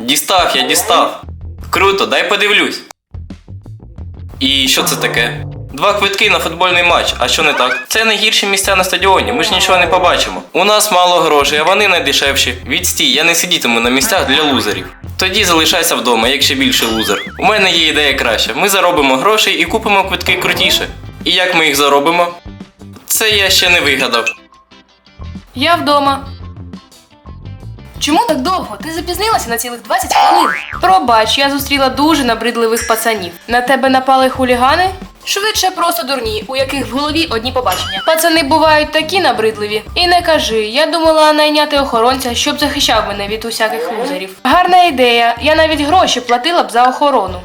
Дістав, я дістав. Круто, дай подивлюсь. І що це таке? Два квитки на футбольний матч, а що не так? Це найгірші місця на стадіоні, ми ж нічого не побачимо. У нас мало грошей, а вони найдешевші. Відстій, я не сидітиму на місцях для лузерів. Тоді залишайся вдома, як ще більше лузер. У мене є ідея краща. Ми заробимо грошей і купимо квитки крутіше. І як ми їх заробимо? Це я ще не вигадав. Я вдома. Чому так довго? Ти запізнилася на цілих 20 хвилин. Пробач, я зустріла дуже набридливих пацанів. На тебе напали хулігани? Швидше просто дурні, у яких в голові одні побачення. Пацани бувають такі набридливі. І не кажи, я думала найняти охоронця, щоб захищав мене від усяких лузерів. Гарна ідея, я навіть гроші платила б за охорону.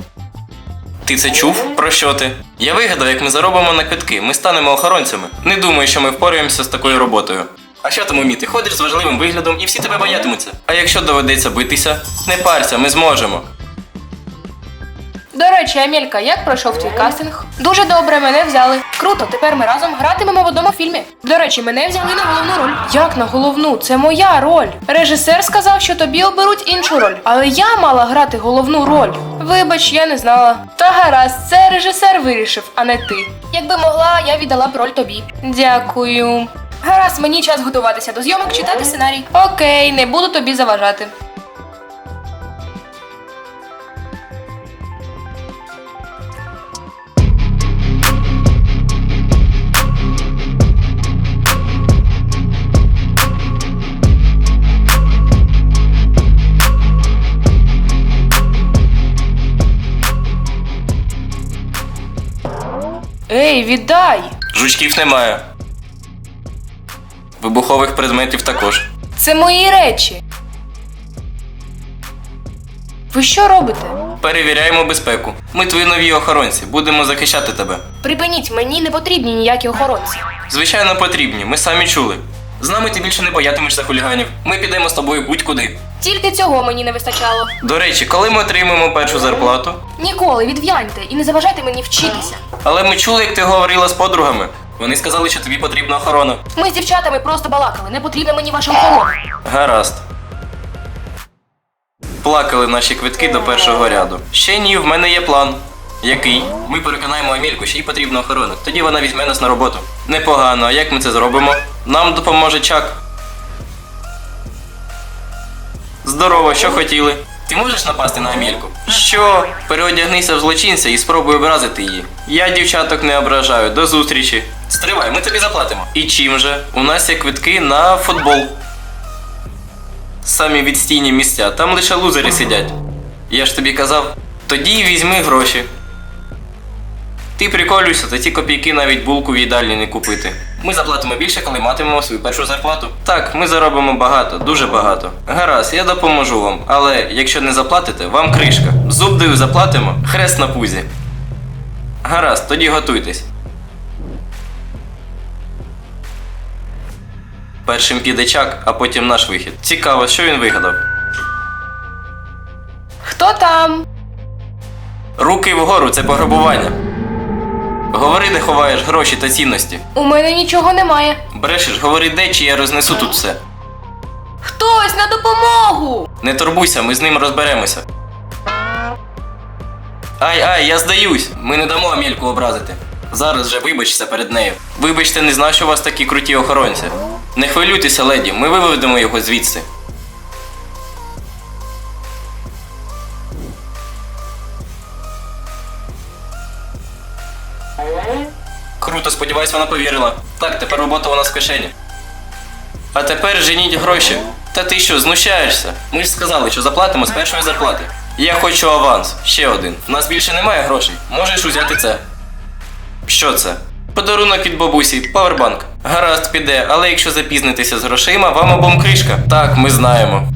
Ти це чув? Про що ти? Я вигадав, як ми заробимо на квитки. Ми станемо охоронцями. Не думаю, що ми впораємося з такою роботою. А що там уміти? Ходиш з важливим виглядом і всі тебе боятимуться. А якщо доведеться битися, не парся, ми зможемо. До речі, Амелька, як пройшов твій кастинг? Дуже добре, мене взяли. Круто, тепер ми разом гратимемо в одному фільмі. До речі, мене взяли на головну роль. Як на головну? Це моя роль. Режисер сказав, що тобі оберуть іншу роль, але я мала грати головну роль. Вибач, я не знала. Та гаразд, це режисер вирішив, а не ти. Якби могла, я віддала б роль тобі. Дякую. Гаразд, мені час готуватися до зйомок, читати сценарій. Окей, не буду тобі заважати. Ей, віддай! Жучків немає. Вибухових предметів також. Це мої речі. Ви що робите? Перевіряємо безпеку. Ми твої нові охоронці, будемо захищати тебе. Припиніть, мені не потрібні ніякі охоронці. Звичайно, потрібні, ми самі чули. З нами ти більше не боятимешся хуліганів. Ми підемо з тобою будь-куди. Тільки цього мені не вистачало. До речі, коли ми отримаємо першу зарплату, Ніколи відв'яньте і не заважайте мені вчитися. але ми чули, як ти говорила з подругами. Вони сказали, що тобі потрібна охорона. Ми з дівчатами просто балакали, не потрібна мені ваша охорона. Гаразд. Плакали наші квитки до першого ряду. Ще ні, в мене є план. Який? Ми переконаємо Амільку, що їй потрібна охорона. Тоді вона візьме нас на роботу. Непогано, а як ми це зробимо? Нам допоможе Чак. Здорово, що хотіли? Ти можеш напасти на Амільку? Що? Переодягнися в злочинця і спробуй образити її. Я дівчаток не ображаю. До зустрічі. Стривай, ми тобі заплатимо. І чим же? У нас є квитки на футбол. Самі відстійні місця, там лише лузери сидять. Я ж тобі казав. Тоді візьми гроші. Ти приколюйся, та ті копійки навіть булку в їдальні не купити. Ми заплатимо більше, коли матимемо свою першу зарплату. Так, ми заробимо багато, дуже багато. Гаразд, я допоможу вам, але якщо не заплатите, вам кришка. Зуб даю заплатимо, хрест на пузі. Гаразд, тоді готуйтесь. Першим піде чак, а потім наш вихід. Цікаво, що він вигадав. Хто там? Руки вгору це пограбування. Говори, де ховаєш гроші та цінності. У мене нічого немає. Брешеш, говори де, чи я рознесу тут все. Хтось на допомогу! Не турбуйся, ми з ним розберемося. Ай, ай, я здаюсь. Ми не дамо Амельку образити. Зараз же вибачся перед нею. Вибачте, не знав, що у вас такі круті охоронці. Не хвилюйтеся, леді, ми виведемо його звідси. Круто, сподіваюсь, вона повірила. Так, тепер робота у нас в кишені. А тепер женіть гроші. Та ти що, знущаєшся? Ми ж сказали, що заплатимо з першої зарплати. Я хочу аванс, ще один. У нас більше немає грошей. Можеш узяти це. Що це? Подарунок від бабусі, павербанк. Гаразд піде, але якщо запізнитися з грошима, вам обом кришка. Так, ми знаємо.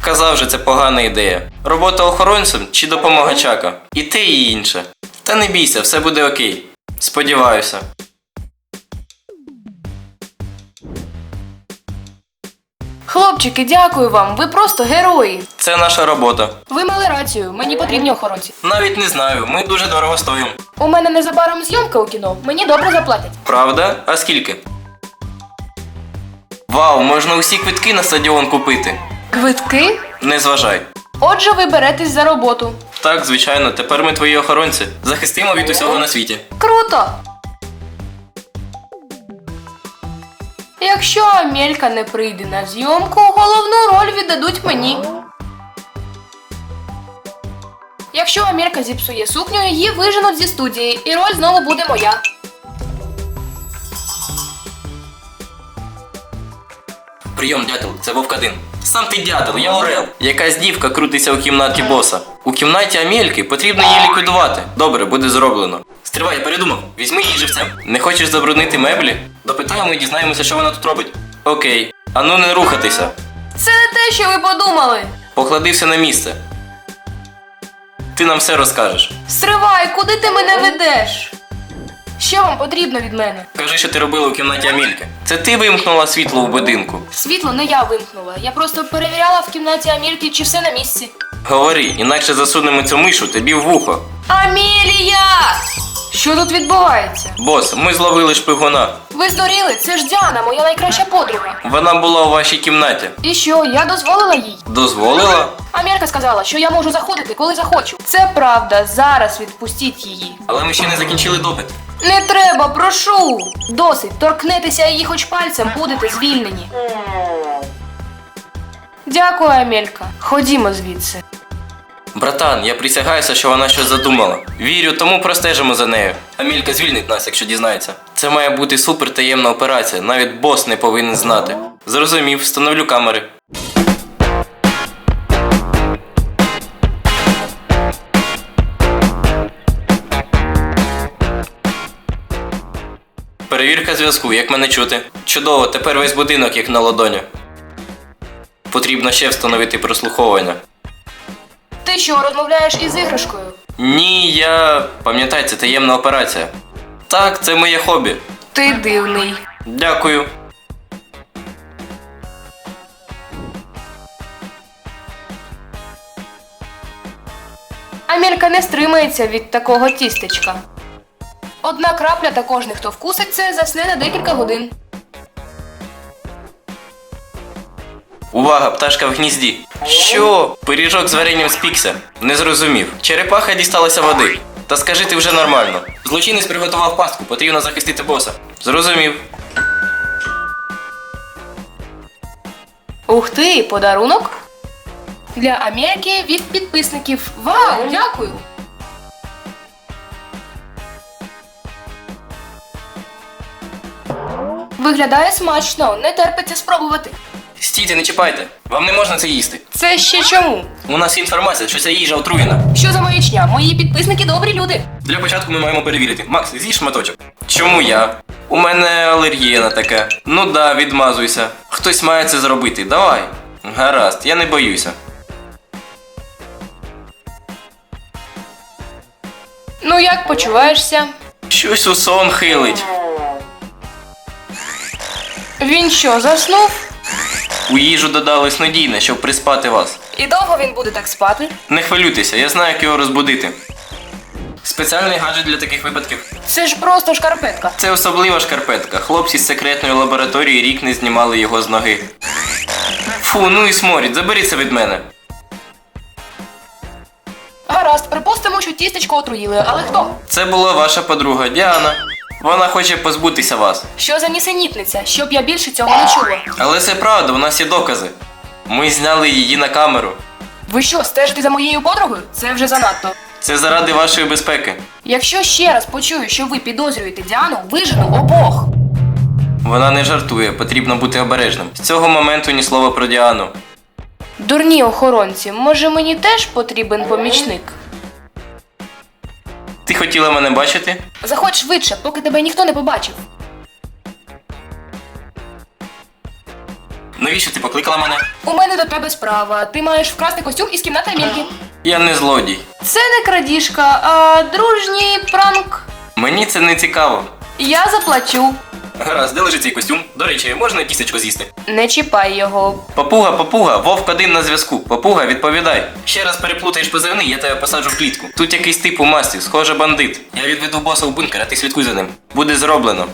Казав же, це погана ідея. Робота охоронцем чи допомога чака? І те, і інше. Та не бійся, все буде окей. Сподіваюся. Хлопчики, дякую вам. Ви просто герої. Це наша робота. Ви мали рацію, мені потрібні охоронці. Навіть не знаю, ми дуже дорого стоїмо. У мене незабаром зйомка у кіно. Мені добре заплатять. Правда? А скільки? Вау, можна усі квитки на стадіон купити. Квитки? Не зважай. Отже, ви беретесь за роботу. Так, звичайно, тепер ми твої охоронці. Захистимо від усього на світі. Круто! Якщо Амелька не прийде на зйомку, головну роль віддадуть мені. Якщо Амелька зіпсує сукню, її виженуть зі студії, і роль знову буде моя. Прийом, дятел, це вовк один. Сам ти дятел, я Орел. Якась дівка крутиться у кімнаті боса. У кімнаті Амельки потрібно її ліквідувати. Добре, буде зроблено. Стривай, я передумав. Візьми її живцем. Не хочеш забруднити меблі? Допитаємо і дізнаємося, що вона тут робить. Окей. Ану не рухатися. Це не те, що ви подумали. Поклади все на місце. Ти нам все розкажеш. Стривай, куди ти мене ведеш? Що вам потрібно від мене? Кажи, що ти робила у кімнаті Амельки. Це ти вимкнула світло у будинку. Світло не я вимкнула. Я просто перевіряла в кімнаті Амельки, чи все на місці. Говори, інакше засунемо цю мишу тобі в вухо. Амелія! Що тут відбувається? Бос, ми зловили шпигуна. Ви здуріли? Це ж Діана, моя найкраща подруга. Вона була у вашій кімнаті. І що, я дозволила їй? Дозволила? Амелька сказала, що я можу заходити, коли захочу. Це правда, зараз відпустіть її. Але ми ще не закінчили допит. Не треба, прошу! Досить, торкнетеся її хоч пальцем, будете звільнені. Дякую, Амелька. Ходімо звідси. Братан, я присягаюся, що вона щось задумала. Вірю, тому простежимо за нею. Амілька звільнить нас, якщо дізнається. Це має бути супер таємна операція, навіть бос не повинен знати. Зрозумів, встановлю камери. Перевірка зв'язку, як мене чути. Чудово, тепер весь будинок як на ладоні. Потрібно ще встановити прослуховування. Ти що, розмовляєш із іграшкою? Ні, я. Пам'ятай, це таємна операція. Так, це моє хобі. Ти дивний. Дякую. Амелька не стримається від такого тістечка. Одна крапля та кожний, хто вкусить це, засне на декілька годин. Увага, пташка в гнізді. Що? Пиріжок з варенням спікся. Не зрозумів. Черепаха дісталася води. Та скажи ти вже нормально. Злочинець приготував пастку, потрібно захистити боса. Зрозумів. Ух ти, подарунок? Для Амельки від підписників. Вау, дякую! Виглядає смачно, не терпиться спробувати. Стійте, не чіпайте. Вам не можна це їсти. Це ще чому? У нас є інформація, що ця їжа отруєна. Що за маячня? Мої підписники добрі люди. Для початку ми маємо перевірити. Макс, з'їж шматочок. Чому я? У мене алергія на таке. Ну да, відмазуйся. Хтось має це зробити. Давай. Гаразд, я не боюся. Ну як почуваєшся? Щось у сон хилить. Він що, заснув? У їжу додали снодійне, щоб приспати вас. І довго він буде так спати? Не хвилюйтеся, я знаю, як його розбудити. Спеціальний гаджет для таких випадків. Це ж просто шкарпетка. Це особлива шкарпетка. Хлопці з секретної лабораторії рік не знімали його з ноги. Фу, ну і сморід, заберіться від мене. Гаразд, припустимо, що тістечко отруїли, але хто? Це була ваша подруга Діана. Вона хоче позбутися вас. Що за нісенітниця, щоб я більше цього не чула. Але це правда, у нас є докази. Ми зняли її на камеру. Ви що, стежите за моєю подругою? Це вже занадто. Це заради вашої безпеки. Якщо ще раз почую, що ви підозрюєте Діану, вижену обох. Вона не жартує, потрібно бути обережним. З цього моменту ні слова про Діану. Дурні охоронці, може мені теж потрібен помічник? Ти хотіла мене бачити? Заходь швидше, поки тебе ніхто не побачив. Навіщо ти покликала мене? У мене до тебе справа. Ти маєш вкрасти костюм із кімнати Мілки. Я не злодій. Це не крадіжка, а дружній пранк. Мені це не цікаво. Я заплачу. Гаразд, де лежить цей костюм? До речі, можна кістечко з'їсти? Не чіпай його. Папуга, папуга, вовк один на зв'язку. Папуга, відповідай. Ще раз переплутаєш позивний, я тебе посаджу в клітку. Тут якийсь тип у масці, схоже бандит. Я відведу боса в бункер, а ти слідкуй за ним. Буде зроблено.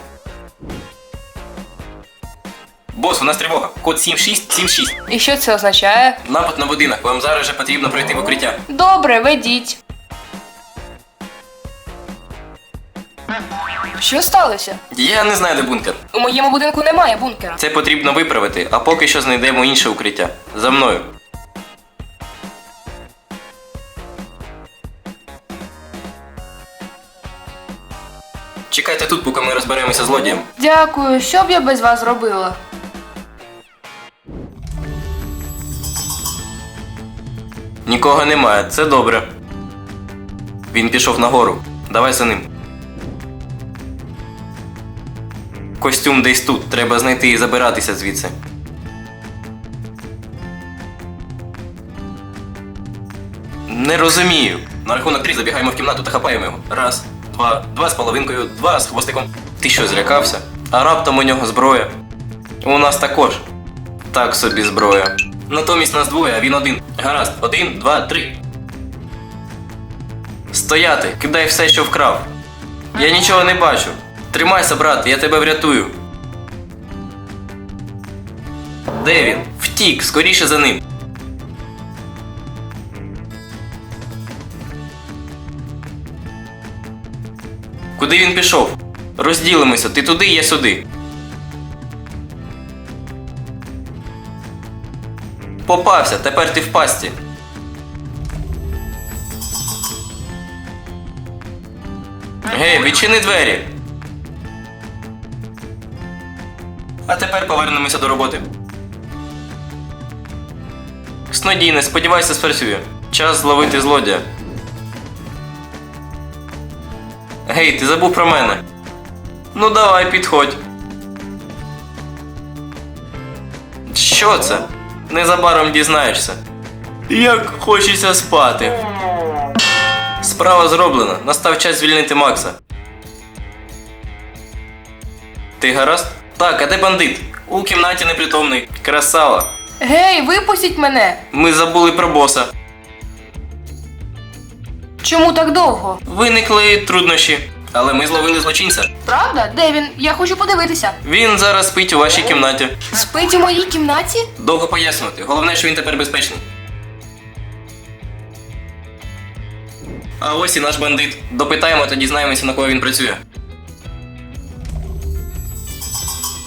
Бос, у нас тривога. Код 7676. І що це означає? Напад на будинок. Вам зараз же потрібно пройти в укриття. Добре, ведіть. Що сталося? Я не знаю, де бункер. У моєму будинку немає бункера. Це потрібно виправити, а поки що знайдемо інше укриття. За мною. Чекайте тут, поки ми розберемося з злодієм. Дякую, що б я без вас зробила? Нікого немає, це добре. Він пішов нагору. Давай за ним. Костюм десь тут. Треба знайти і забиратися звідси. Не розумію. На рахунок три забігаємо в кімнату та хапаємо його. Раз, два, два з половинкою, два з хвостиком. Ти що, злякався? А раптом у нього зброя. У нас також. Так собі зброя. Натомість нас двоє, а він один. Гаразд, один, два, три. Стояти, кидай все, що вкрав. Я нічого не бачу. Тримайся, брат, я тебе врятую. Де він? Втік, скоріше за ним. Куди він пішов? Розділимося, ти туди, я сюди. Попався, тепер ти в пасті. Гей, відчини двері. А тепер повернемося до роботи. Снодійне, сподівайся, спрацює. Час зловити злодія. Гей, ти забув про мене. Ну давай, підходь. Що це? Незабаром дізнаєшся. Як хочеться спати. Справа зроблена. Настав час звільнити Макса. Ти гаразд? Так, а де бандит? У кімнаті непритомний. Красава. Гей, випустіть мене! Ми забули про боса. Чому так довго? Виникли труднощі. Але ми зловили злочинця. Правда? Де він? Я хочу подивитися. Він зараз спить у вашій кімнаті. Спить у моїй кімнаті? Довго пояснювати. Головне, що він тепер безпечний. А ось і наш бандит. Допитаємо та дізнаємося, на кого він працює.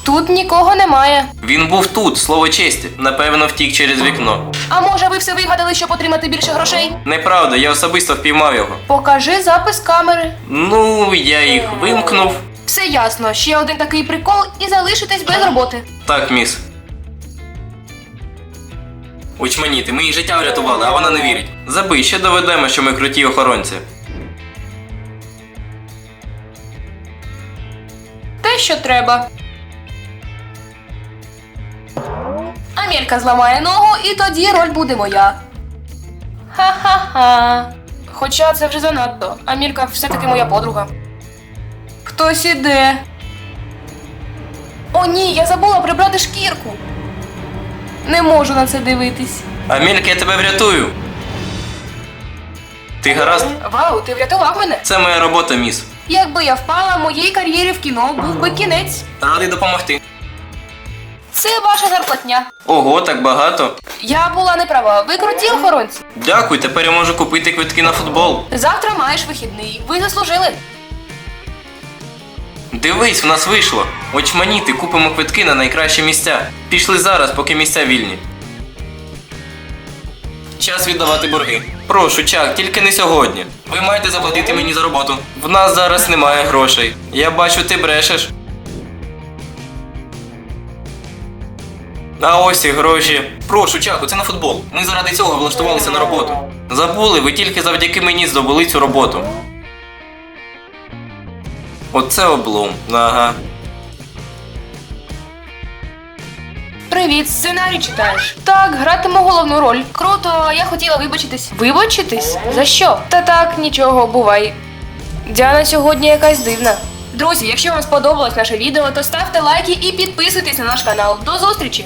Тут нікого немає. Він був тут, слово честі. Напевно, втік через вікно. А може ви все вигадали, щоб отримати більше грошей? Неправда, я особисто впіймав його. Покажи запис камери. Ну, я їх вимкнув. Все ясно, ще один такий прикол і залишитесь без роботи. Так, міс. Учманіти, ми її життя врятували, а вона не вірить. Забий, ще доведемо, що ми круті охоронці. Те, що треба. Амелька зламає ногу, і тоді роль буде моя. Ха-ха-ха. Хоча це вже занадто. Амелька все-таки моя подруга. Хтось іде. О, ні, я забула прибрати шкірку. Не можу на це дивитись. Амелька, я тебе врятую. Ти гаразд? Вау, ти врятував мене. Це моя робота, міс. Якби я впала, моїй кар'єрі в кіно був би кінець. Радий допомогти. Це ваша зарплатня. Ого, так багато. Я була не права. Ви круті охоронці. Дякую, тепер я можу купити квитки на футбол. Завтра маєш вихідний. Ви заслужили. Дивись, в нас вийшло. Очманіти, купимо квитки на найкращі місця. Пішли зараз, поки місця вільні. Час віддавати борги. Прошу, Чак, тільки не сьогодні. Ви маєте заплатити мені за роботу. В нас зараз немає грошей. Я бачу, ти брешеш. А ось і гроші. Прошу, Чаку, це на футбол. Ми заради цього влаштувалися на роботу. Забули, ви тільки завдяки мені здобули цю роботу. Оце облом. Ага. Привіт, сценарій читаєш. Так, гратиму головну роль. Круто, я хотіла вибачитись. Вибачитись? За що? Та так, нічого, бувай. Діана сьогодні якась дивна. Друзі, якщо вам сподобалось наше відео, то ставте лайки і підписуйтесь на наш канал. До зустрічі!